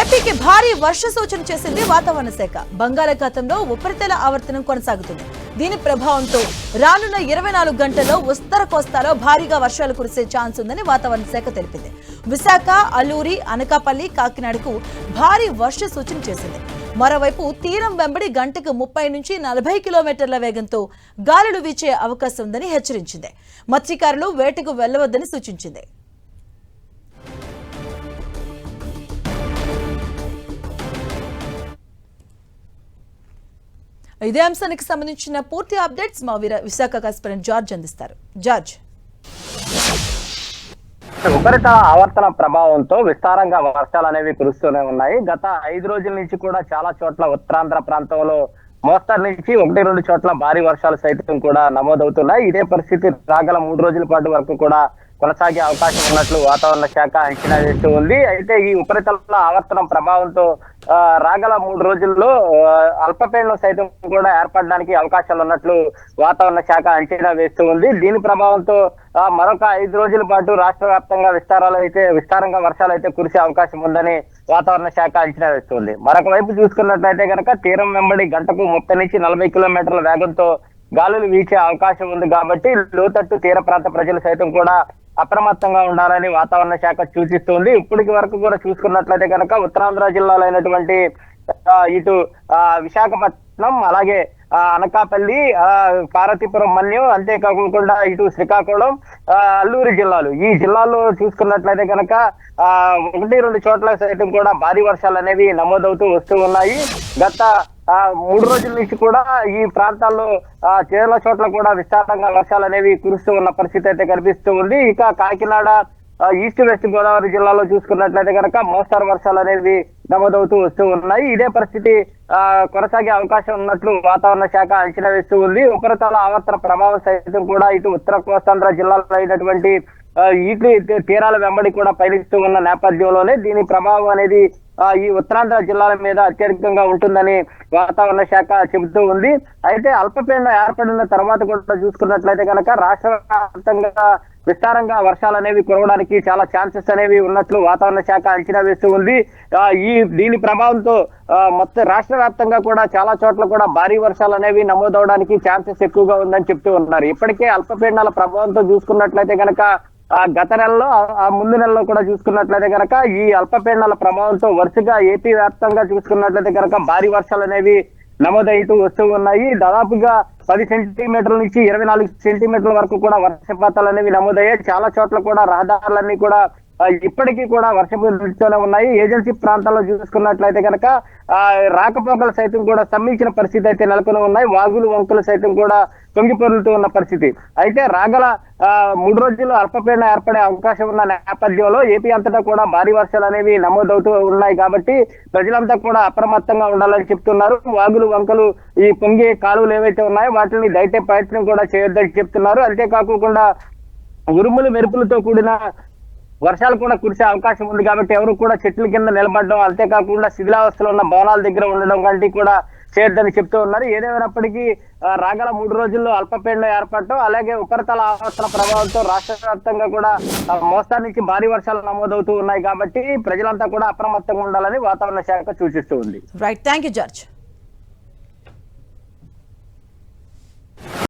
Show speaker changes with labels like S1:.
S1: ఏపీకి భారీ వర్ష సూచన చేసింది వాతావరణ శాఖ. బంగాళాఖాతంలో ఉపరితల ఆవర్తనం కొనసాగుతుంది. దీని ప్రభావంతో రానున్న ఇరవై నాలుగు గంటల్లో ఉత్తర కోస్తాలో భారీగా వర్షాలు కురిసే ఛాన్స్ ఉందని వాతావరణ శాఖ తెలిపింది. విశాఖ అల్లూరి అనకాపల్లి కాకినాడకు భారీ వర్ష సూచన చేసింది. మరోవైపు తీరం వెంబడి గంటకు ముప్పై నుంచి నలభై కిలోమీటర్ల వేగంతో గాలులు వీచే అవకాశం ఉందని హెచ్చరించింది. మత్స్యకారులు వేటకు వెళ్ళవద్దని సూచించింది. ఇదే అంశానికి సంబంధించిన పూర్తి అప్డేట్స్ మా వీర విశాఖ కరెస్పాండెంట్ జార్జ్ అందిస్తారు. జార్జ్.
S2: ఉపరితల ఆవర్తన ప్రభావంతో విస్తారంగా వర్షాలు అనేవి కురుస్తూనే ఉన్నాయి. గత ఐదు రోజుల నుంచి కూడా చాలా చోట్ల ఉత్తరాంధ్ర ప్రాంతంలో మోస్తరు నుంచి ఒకటి రెండు చోట్ల భారీ వర్షాలు సైతం కూడా నమోదవుతున్నాయి. ఇదే పరిస్థితి రాగల మూడు రోజుల పాటు వరకు కూడా కొనసాగే అవకాశం ఉన్నట్లు వాతావరణ శాఖ అంచనా వేస్తూ ఉంది. అయితే ఈ ఉపరితల ఆవర్తనం ప్రభావంతో రాగల మూడు రోజుల్లో అల్పపీడనం సైతం కూడా ఏర్పడడానికి అవకాశాలు ఉన్నట్లు వాతావరణ శాఖ అంచనా వేస్తూ ఉంది. దీని ప్రభావంతో మరొక ఐదు రోజుల పాటు రాష్ట్ర వ్యాప్తంగా విస్తారాలు అయితే విస్తారంగా వర్షాలు అయితే కురిసే అవకాశం ఉందని వాతావరణ శాఖ అంచనా వేస్తుంది మరొక వైపు చూసుకున్నట్లయితే కనుక తీరం వెంబడి గంటకు ముప్పై నుంచి నలభై కిలోమీటర్ల వేగంతో గాలులు వీచే అవకాశం ఉంది కాబట్టి లోతట్టు తీర ప్రాంత ప్రజలు సైతం కూడా అప్రమత్తంగా ఉండాలని వాతావరణ శాఖ సూచిస్తోంది. ఇప్పటికి వరకు కూడా చూసుకున్నట్లయితే కనుక ఉత్తరాంధ్ర జిల్లాలో అయినటువంటి ఇటు ఆ, విశాఖపట్నం అలాగే ఆ, అనకాపల్లి ఆ, పార్వతీపురం మన్యం అంతేకాకుండా ఇటు శ్రీకాకుళం ఆ, అల్లూరి జిల్లాలు. ఈ జిల్లాల్లో చూసుకున్నట్లయితే కనుక ఆ, ఒకటి రెండు చోట్ల సైతం కూడా భారీ వర్షాలు అనేవి నమోదవుతూ వస్తూ ఉన్నాయి. గత మూడు రోజుల నుంచి కూడా ఈ ప్రాంతాల్లో ఆ చోట్ల కూడా విస్తారంగా వర్షాలు అనేవి కురుస్తూ ఉన్న పరిస్థితి అయితే కనిపిస్తూ ఉంది. ఇక కాకినాడ ఈస్ట్ వెస్ట్ గోదావరి జిల్లాలో చూసుకున్నట్లయితే కనుక మోస్తరు వర్షాలు అనేవి నమోదవుతూ వస్తూ ఉన్నాయి. ఇదే పరిస్థితి ఆ, కొనసాగే అవకాశం ఉన్నట్లు వాతావరణ శాఖ అంచనా వేస్తూ ఉంది. ఉపరితల ఆవర్తన ప్రభావం సైతం కూడా ఇటు ఉత్తర కోస్తాంధ్ర జిల్లాలో అయినటువంటి ఈటి తీరాల వెంబడి కూడా పయనిస్తూ ఉన్న నేపథ్యంలోనే దీని ప్రభావం అనేది ఈ ఉత్తరాంధ్ర జిల్లాల మీద అత్యధికంగా ఉంటుందని వాతావరణ శాఖ చెబుతూ ఉంది. అయితే అల్పపీడనం ఏర్పడిన తర్వాత కూడా చూసుకున్నట్లయితే కనుక రాష్ట్ర వ్యాప్తంగా విస్తారంగా వర్షాలు అనేవి కురవడానికి చాలా ఛాన్సెస్ అనేవి ఉన్నట్లు వాతావరణ శాఖ అంచనా వేస్తూ ఉంది. ఆ, ఈ దీని ప్రభావంతో మొత్తం రాష్ట్ర వ్యాప్తంగా కూడా చాలా చోట్ల కూడా భారీ వర్షాలు అనేవి నమోదవడానికి ఛాన్సెస్ ఎక్కువగా ఉందని చెప్తూ ఉన్నారు. ఇప్పటికే అల్పపీడనాల ప్రభావంతో చూసుకున్నట్లయితే కనుక ఆ గత నెలలో ఆ- ముందు నెలలో కూడా చూసుకున్నట్లయితే కనుక ఈ అల్పపీడనాల ప్రభావంతో వరుసగా ఏపీ వ్యాప్తంగా చూసుకున్నట్లయితే కనుక భారీ వర్షాలు అనేవి నమోదవుతూ వస్తూ ఉన్నాయి. దాదాపుగా పది సెంటీమీటర్ల నుంచి ఇరవై నాలుగు సెంటీమీటర్ల వరకు కూడా వర్షపాతాలు అనేవి నమోదయ్యాయి. చాలా చోట్ల కూడా రహదారులన్నీ కూడా ఇప్పటికీ కూడా వర్షపుతోనే ఉన్నాయి. ఏజెన్సీ ప్రాంతాల్లో చూసుకున్నట్లయితే కనుక రాకపోకలు సైతం కూడా స్తంభించిన పరిస్థితి అయితే నెలకొని ఉన్నాయి. వాగులు వంకులు సైతం కూడా పొంగిపొరులుతూ ఉన్న పరిస్థితి. అయితే రాగల ఆ, మూడు రోజుల్లో అల్పపీడన ఏర్పడే అవకాశం ఉన్న నేపథ్యంలో ఏపీ అంతటా కూడా భారీ వర్షాలు అనేవి నమోదవుతూ ఉన్నాయి కాబట్టి ప్రజలంతా కూడా అప్రమత్తంగా ఉండాలని చెప్తున్నారు. వాగులు వంకలు ఈ పొంగే కాలువలు ఏవైతే ఉన్నాయో వాటిని దయటే ప్రయత్నం కూడా చేయొద్దని చెప్తున్నారు. అంతేకాకుండా ఉరుములు మెరుపులతో కూడిన వర్షాలు కూడా కురిసే అవకాశం ఉంది కాబట్టి ఎవరు కూడా చెట్ల కింద నిలబడడం అంతేకాకుండా శిథిలావస్థలో ఉన్న భవనాల దగ్గర ఉండడం వంటి కూడా చేయొద్దని చెప్తూ ఉన్నారు. ఏదేమైనప్పటికీ రాగల మూడు రోజుల్లో అల్పపీడనం ఏర్పడటం అలాగే ఉపరితల ఆవర్తన ప్రభావంతో రాష్ట్ర వ్యాప్తంగా కూడా మోస్తారు నుంచి భారీ వర్షాలు నమోదవుతూ ఉన్నాయి కాబట్టి ప్రజలంతా కూడా అప్రమత్తంగా ఉండాలని వాతావరణ శాఖ సూచిస్తూ ఉంది.
S1: Right thank you George